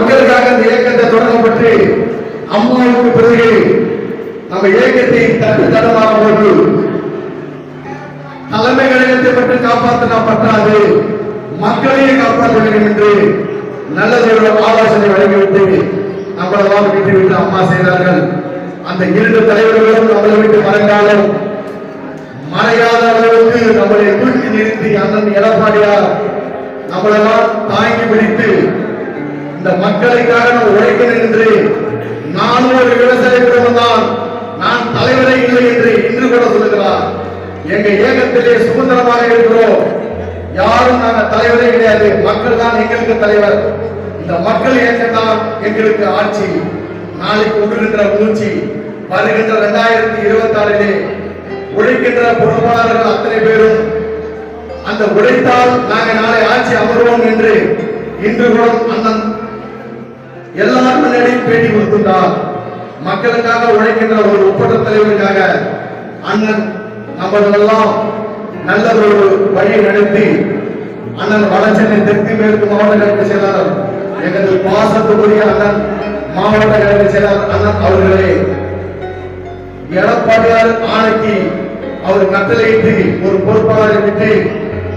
மக்களுக்காக இந்த இயக்கத்தை தொடங்கப்பட்டு அம்மாவுக்கு பிறகு நம்ம இயக்கத்தை தட்டு தடமாக போட்டு தலைமை கழகத்தை பற்றி காப்பாற்றினா பற்றாது மக்களையும் காப்பாற்ற வேண்டும் என்று நல்லதோட ஆலோசனை வழங்கிவிட்டு நம்மளவாக வீட்டு விட்டு அம்மா செய்தார்கள். அந்த இரண்டு தலைவர்களும் நம்மளை விட்டு மறந்தாலும் மறையாத அளவுக்கு நம்மளை தூக்கி நிறுத்தி அண்ணன் எடப்பாடியார் நம்மளெல்லாம் தாங்கி பிடித்து இந்த மக்களுக்காக நான் உழைக்கணும் என்று நானும் ஒரு விவசாய குடும்பம் தான் நான் தலைவரே இல்லை என்று இன்று கூட சொல்லுகிறார். எங்க இயக்கத்திலே சுதந்திரமாக இருக்கிறோம். யாரும் நாங்கள் தலைவரே கிடையாது. மக்கள் தான் எங்களுக்கு தலைவர். இந்த மக்கள் இயக்கம் தான் எங்களுக்கு ஆட்சி. நாளைக்கு உருகின்ற மூச்சு வருகின்ற இரண்டாயிரத்தி இருபத்தி ஆறிலே உழைக்கின்ற பொறுப்பாளர்கள் அத்தனை பேரும் அந்த உழைத்தால் நாங்கள் நாளை ஆட்சி அமர்வோம் என்று இன்று கூட அண்ணன் எல்லார் முன்னாடியும் பேட்டி கொடுத்துட்டார். மக்களுக்காக உழைக்கின்ற ஒரு ஒப்பற்ற தலைவருக்காக அண்ணன் நம்மளெல்லாம் நல்ல ஒரு வழியை நடத்தி அண்ணன் வடசென்னை தெற்கு மேற்கு மாவட்ட கழக செயலாளர் எங்களது பாசத்துக்குரிய அண்ணன் மாவட்ட கழக செயலாளர் அண்ணன் அவர்களே எடப்பாடியார் ஆணைக்கு அவர் கட்டளையிட்டு ஒரு பொறுப்பாளரை விட்டு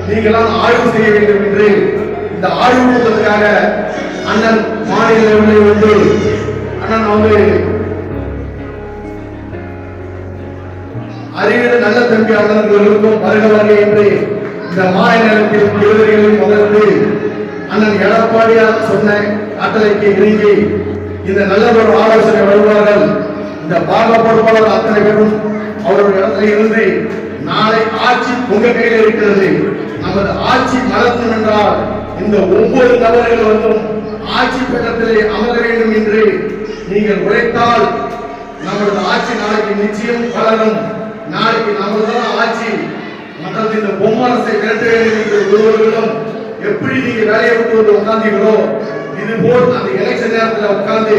நீங்களாம் ஆய்வு செய்ய வேண்டும் என்று இந்த ஆய்வு கூட்டத்துக்காக அண்ணன் மாநில வந்து அண்ணன் அவங்க அறிவியல் நல்ல தம்பி அண்ணன்களுக்கும் வருக என்று இந்த மாநில விருதுகளில் முதல்ந்து அண்ணன் எடப்பாடியார் சொன்ன கட்டளைக்கு இணங்கி இந்த நல்ல ஒரு ஆலோசனை வருவார்கள். இந்த பாக பொறுப்பாளர் அத்தனை பேரும் அவருடைய இடத்துல இருந்து நாளை ஆட்சி உங்க கையில் இருக்கிறது. நமது ஆட்சி மலர்த்தும் என்றால் இந்த ஒவ்வொரு தலைவர்களும் ஆட்சி பட்டத்திலே அமர வேண்டும் என்று நீங்கள் உழைத்தால் நமது ஆட்சி நாளைக்கு நிச்சயம் வளரும். நாளைக்கு நமதுதான் ஆட்சி மற்றது இந்த பொம்மரசை விரட்ட வேண்டும் என்று ஒருவர்களும் எப்படி நீங்க வேலையை விட்டு வந்து உட்கார்ந்தீங்களோ இது போல் அந்த எலெக்ஷன் நேரத்தில் உட்கார்ந்து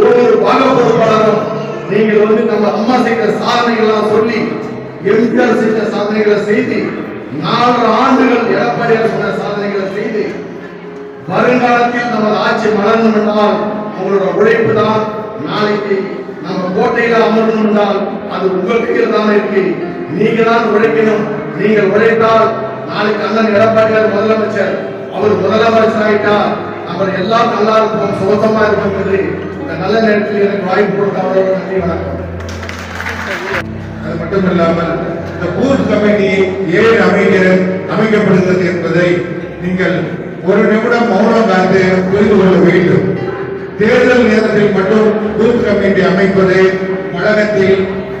ஒவ்வொரு பாக பொறுப்பாளரும் நீங்கள் வந்து நம்ம அம்மா செய்த சாதனைகள்லாம் சொல்லி எம்ஜிஆர் செய்த சாதனைகளை செய்து நாலு ஆண்டுகள் எடப்பாடியார் சொன்ன வருங்காலத்தில் நமது ஆட்சி மலர்ந்து என்றால் உங்களோட உழைப்பு தான் நாளைக்கு நம்ம கோட்டையில அமரணும் என்றால் அது உங்கள் கையில் தான் இருக்கு. நீங்க தான் உழைக்கணும் நீங்கள் உழைத்தால் நாளைக்கு அண்ணன் எடப்பாடியார் முதலமைச்சர் அவர் முதலமைச்சர் ஆயிட்டா அவர் எல்லாம் நல்லா இருக்கும் சுகமா இருக்கும் என்று இந்த நல்ல நேரத்தில் எனக்கு வாய்ப்பு கொடுத்த அவரோட நன்றி வணக்கம். அது மட்டுமில்லாமல் இந்த பூத் கமிட்டி ஏன் அமைக்க அமைக்கப்படுகிறது என்பதை நீங்கள் ஒரு நிமிடம் மௌனம் காத்து புரிந்து கொள்ள வேண்டும். தேர்தல் நேரத்தில் மட்டும் பூத் கமிட்டி அமைப்பது கழகத்தில்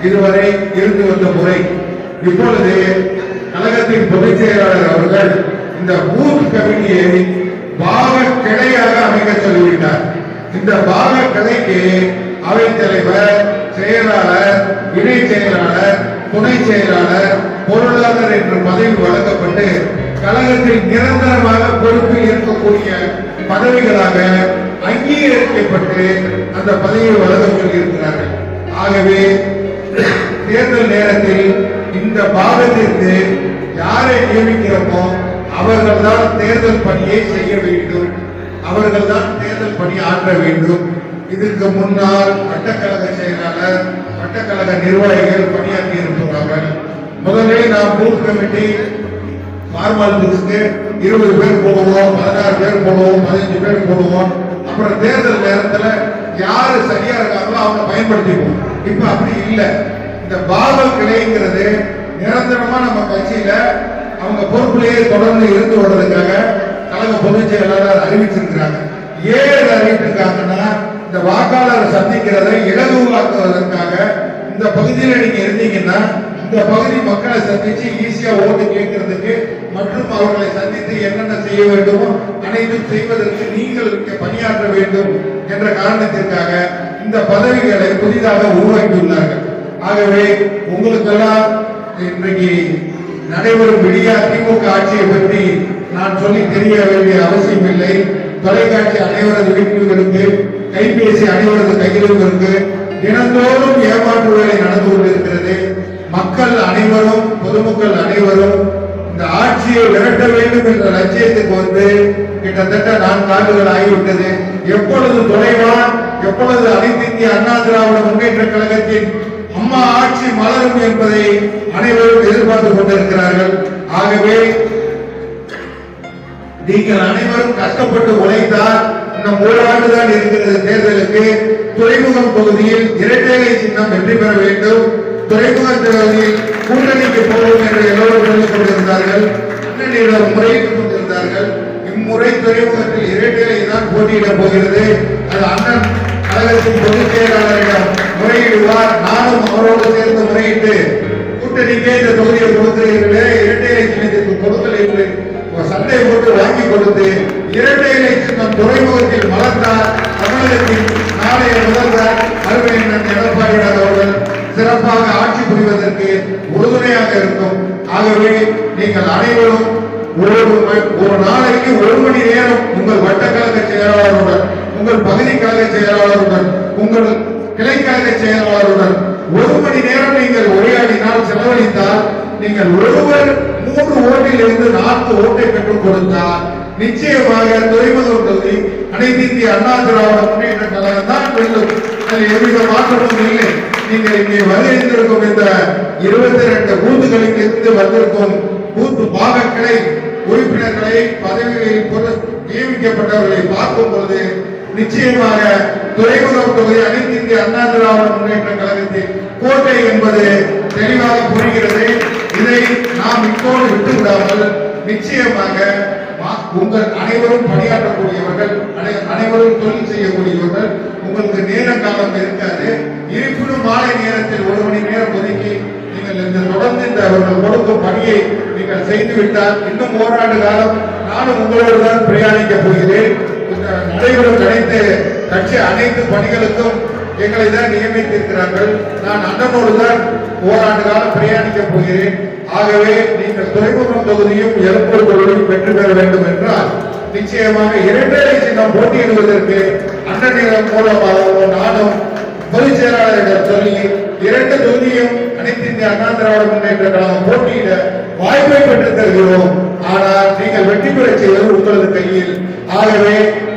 இதுவரை இருந்து வந்த முறை. இப்பொழுது கழகத்தின் பொதுச் செயலாளர் அவர்கள் இந்த பூத் கமிட்டியை பாக கிளையாக அமைக்க சொல்லிவிட்டார். இந்த பாக கிளைக்கு அவைத் தலைவர் செயலாளர் இணை செயலாளர் துணை செயலாளர் பொருளாளர் என்ற பதவி வழங்கப்பட்டு கழகத்தில் நிரந்தரமாக பொறுப்பில் இருக்கக்கூடிய பதவிகளாக அங்கீகரிக்கப்பட்டு அந்த பதவியை வழங்க சொல்லியிருக்கிறார்கள். ஆகவே தேர்தல் நேரத்தில் இந்த பாகத்திற்கு யாரை நியமிக்கிறோமோ அவர்கள்தான் தேர்தல் பணியை செய்ய வேண்டும். அவர்கள் தான் தேர்தல் பணி ஆற்ற வேண்டும். இதற்கு முன்னால் வட்டக்கழக செயலாளர் வட்டக்கழக நிர்வாகிகள் பணியாற்றி இருப்பார்கள் முதலில் நாம் பூத் கமிட்டி ஃபார்மாலிட்டிஸ்க்கு இருபது பேர் போடுவோம் பதினாறு பேர் போடுவோம் பதினஞ்சு பேர் போடுவோம். அப்புறம் தேர்தல் நேரத்துல யாரு சரியா இருக்காங்களோ அவங்க பயன்படுத்திக்குவோம். இப்ப அப்படி இல்லை. இந்த பாகல் கிளைங்கிறது நிரந்தரமா நம்ம கட்சியில அவங்க பொறுப்புலேயே தொடர்ந்து இருந்து வர்றதுக்காக கழக பொதுச் செயலாளர் அறிவிச்சிருக்கிறாங்க. ஏன் அறிவிச்சிருக்காங்கன்னா இந்த வாக்காளர் சந்திக்கிறதை இலகுவாக்குவதற்காக இந்த பகுதியில் நீங்க இருந்தீங்கன்னா இந்த பகுதி மக்களை சந்திச்சு ஈஸியா ஓட்டு கேட்கறதுக்கு மற்றும் அவர்களை சந்தித்து என்னென்ன செய்ய வேண்டுமோ அனைத்தும் செய்வதற்கு நீங்கள் பணியாற்ற வேண்டும் என்ற காரணத்திற்காக இந்த பதவிகளை புதிதாக உருவாக்கியுள்ளார்கள். ஆகவே உங்களுக்கெல்லாம் இன்றைக்கு நடைபெறும் விடியா திமுக ஆட்சியை பற்றி நான் சொல்லி தெரிய வேண்டிய அவசியம் இல்லை. தொலைக்காட்சி அனைவரது வீட்டிலும் இருக்கு கைபேசி அனைவரது கையிலும் இருக்கு. தினந்தோறும் ஏமாற்று வேலை நடந்து கொண்டிருக்கிறது. மக்கள் அனைவரும் பொதுமக்கள் அனைவரும் இந்த ஆட்சியை விரட்ட வேண்டும் என்ற லட்சியத்துக்கு வந்து கிட்டத்தட்ட நான்கு ஆண்டுகள் ஆகிவிட்டது. எப்பொழுது துணைவான் எப்பொழுது அனைத்து இந்திய அண்ணா திராவிட முன்னேற்ற கழகத்தின் அம்மா ஆட்சி மலரும் என்பதை அனைவரும் எதிர்பார்த்து கொண்டிருக்கிறார்கள். ஆகவே நீங்கள் அனைவரும் கஷ்டப்பட்டு உழைத்தால் இந்த இருக்கிறது தேர்தலுக்கு. துறைமுகம் பகுதியில் இரட்டை சின்னம் வெற்றி பெற வேண்டும். துறைமுகத்தில் கூட்டணிக்கு போவோம் என்று எல்லோரும் சொல்லிக் கொண்டிருந்தார்கள். கூட்டணியிடம் முறையிட்டுக் கொண்டிருந்தார்கள். இம்முறை துறைமுகத்தில் இரட்டைலை தான் போட்டியிடப் போகிறது. அது அண்ணன் கழகத்தின் பொதுச் செயலாளரிடம் முறையிடுவார் நானும் அவரோடு சேர்ந்து முறையிட்டு கூட்டணிக்கே இந்த தொகுதியை கொடுக்கிறீர்களே இரட்டை இலை கொடுக்கல் என்று சண்டை போட்டு வாங்கி கொடுத்து இரட்டை இலை துறைமுகத்தில் மலர்ந்தார். தமிழகத்தின் நாளைய முதல்வர் அருமையின் எடப்பாடியார் அதற்கு உறுதுணையாக இருக்கும். ஆகவே நீங்கள் அனைவரும் ஒரு ஒரு நாளைக்கு ஒரு மணி நேரம் உங்கள் வட்டக்கழக செயலாளருடன் உங்கள் பகுதி கழக செயலாளருடன் உங்கள் கிளைக்கழக செயலாளருடன் ஒரு மணி நேரம் நீங்கள் உரையாடினால் செலவழித்தால் நீங்கள் ஒருவர் மூன்று ஓட்டில் இருந்து நான்கு ஓட்டை பெற்றுக் கொடுத்தால் நிச்சயமாக துறைமுகம் தொகுதி அனைத்து இந்திய அண்ணா திராவிட முன்னேற்ற கழகம் தான் வெல்லும். அதில் எவ்வித மாற்றமும் இல்லை. நீங்கள் இங்கே வருகின்றிருக்கும் இந்த இருபத்தி இரண்டு பூத்துகளில் இருந்து வந்திருக்கும் பூத்து பாகங்களை உறுப்பினர்களை பதவிகளில் நியமிக்கப்பட்டவர்களை பார்க்கும் பொழுது நிச்சயமாக துறைமுகம் தொகுதி அனைத்து இந்திய அண்ணா திராவிட முன்னேற்ற கழகத்தின் கோட்டை என்பது தெளிவாக புரிகிறது. இதை நாம் இப்போது விட்டுவிடாமல் நிச்சயமாக உங்கள் அனைவரும் பணியாற்றக்கூடியவர்கள் அனை- அனைவரும் தொழில் செய்யக்கூடியவர்கள் உங்களுக்கு நேர காலம் இருக்காது. இருப்பினும் மாலை நேரத்தில் ஒரு மணி நேரம் ஒதுக்கி நீங்கள் இந்த தொடர்ந்து இந்த அவர்கள் கொடுக்கும் பணியை நீங்கள் செய்துவிட்டால் இன்னும் ஓராண்டு காலம் நானும் உங்களோடு தான் பிரயாணிக்க போகிறேன் நடைபெறும் அனைத்து கட்சி அனைத்து பணிகளுக்கும் எங்களை தான் நியமித்திருக்கிறார்கள். நான் அண்ணனோடு தான் ஓராண்டு காலம் பிரயாணிக்க போகிறேன். ஆகவே நீங்கள் துறைமுகம் தொகுதியும் எழுப்பூர் தொகுதியும் பெற்று பெற வேண்டும் என்றால் நிச்சயமாக இரண்டரை சின்னம் போட்டியிடுவதற்கு அண்ணன் மூலமாக நானும் பொதுச் செயலாளரிடம் சொல்லி இரண்டு தொகுதியும் அனைத்து இந்திய அண்ணா திராவிட முன்னேற்ற கழகம் போட்டியிட வாய்ப்பை பெற்று தருகிறோம். ஆனால் நீங்கள் வெற்றி பெற செய்வது உங்களது கையில். ஆகவே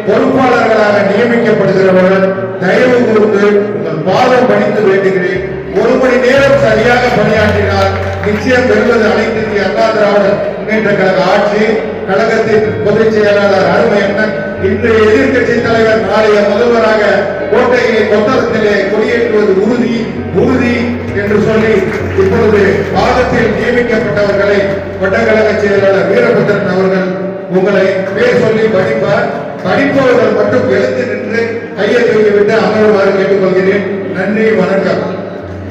பொறுப்பாளர்களாக நியமிக்கப்படுகிறவர்கள் தயவு கூர்ந்து உங்கள் பாதம் பணித்து வேண்டுகிறேன். ஒரு மணி நேரம் சரியாக பணியாற்றினால் நிச்சயம் பெறுவது அனைத்து இந்திய அண்ணா திராவிட முன்னேற்ற கழக ஆட்சி. கழகத்தின் பொதுச் செயலாளர் அருமையண்ணன் இன்றைய எதிர்க்கட்சி தலைவர் நாளைய முதல்வராக கோட்டையிலே கொத்தளத்திலே கொடியேற்றுவது உறுதி உறுதி என்று சொல்லி இப்பொழுது பாதத்தில் நியமிக்கப்பட்டவர்களை வட்டக்கழக செயலாளர் வீரபத்திரன் அவர்கள் உங்களை பேர் சொல்லி படிப்பார். படிப்பவர்கள் மட்டும் எழுந்து நின்று கையை தூக்கிவிட்டு அமர்வாறு கேட்டுக்கொள்கிறேன். நன்றி வணக்கம்.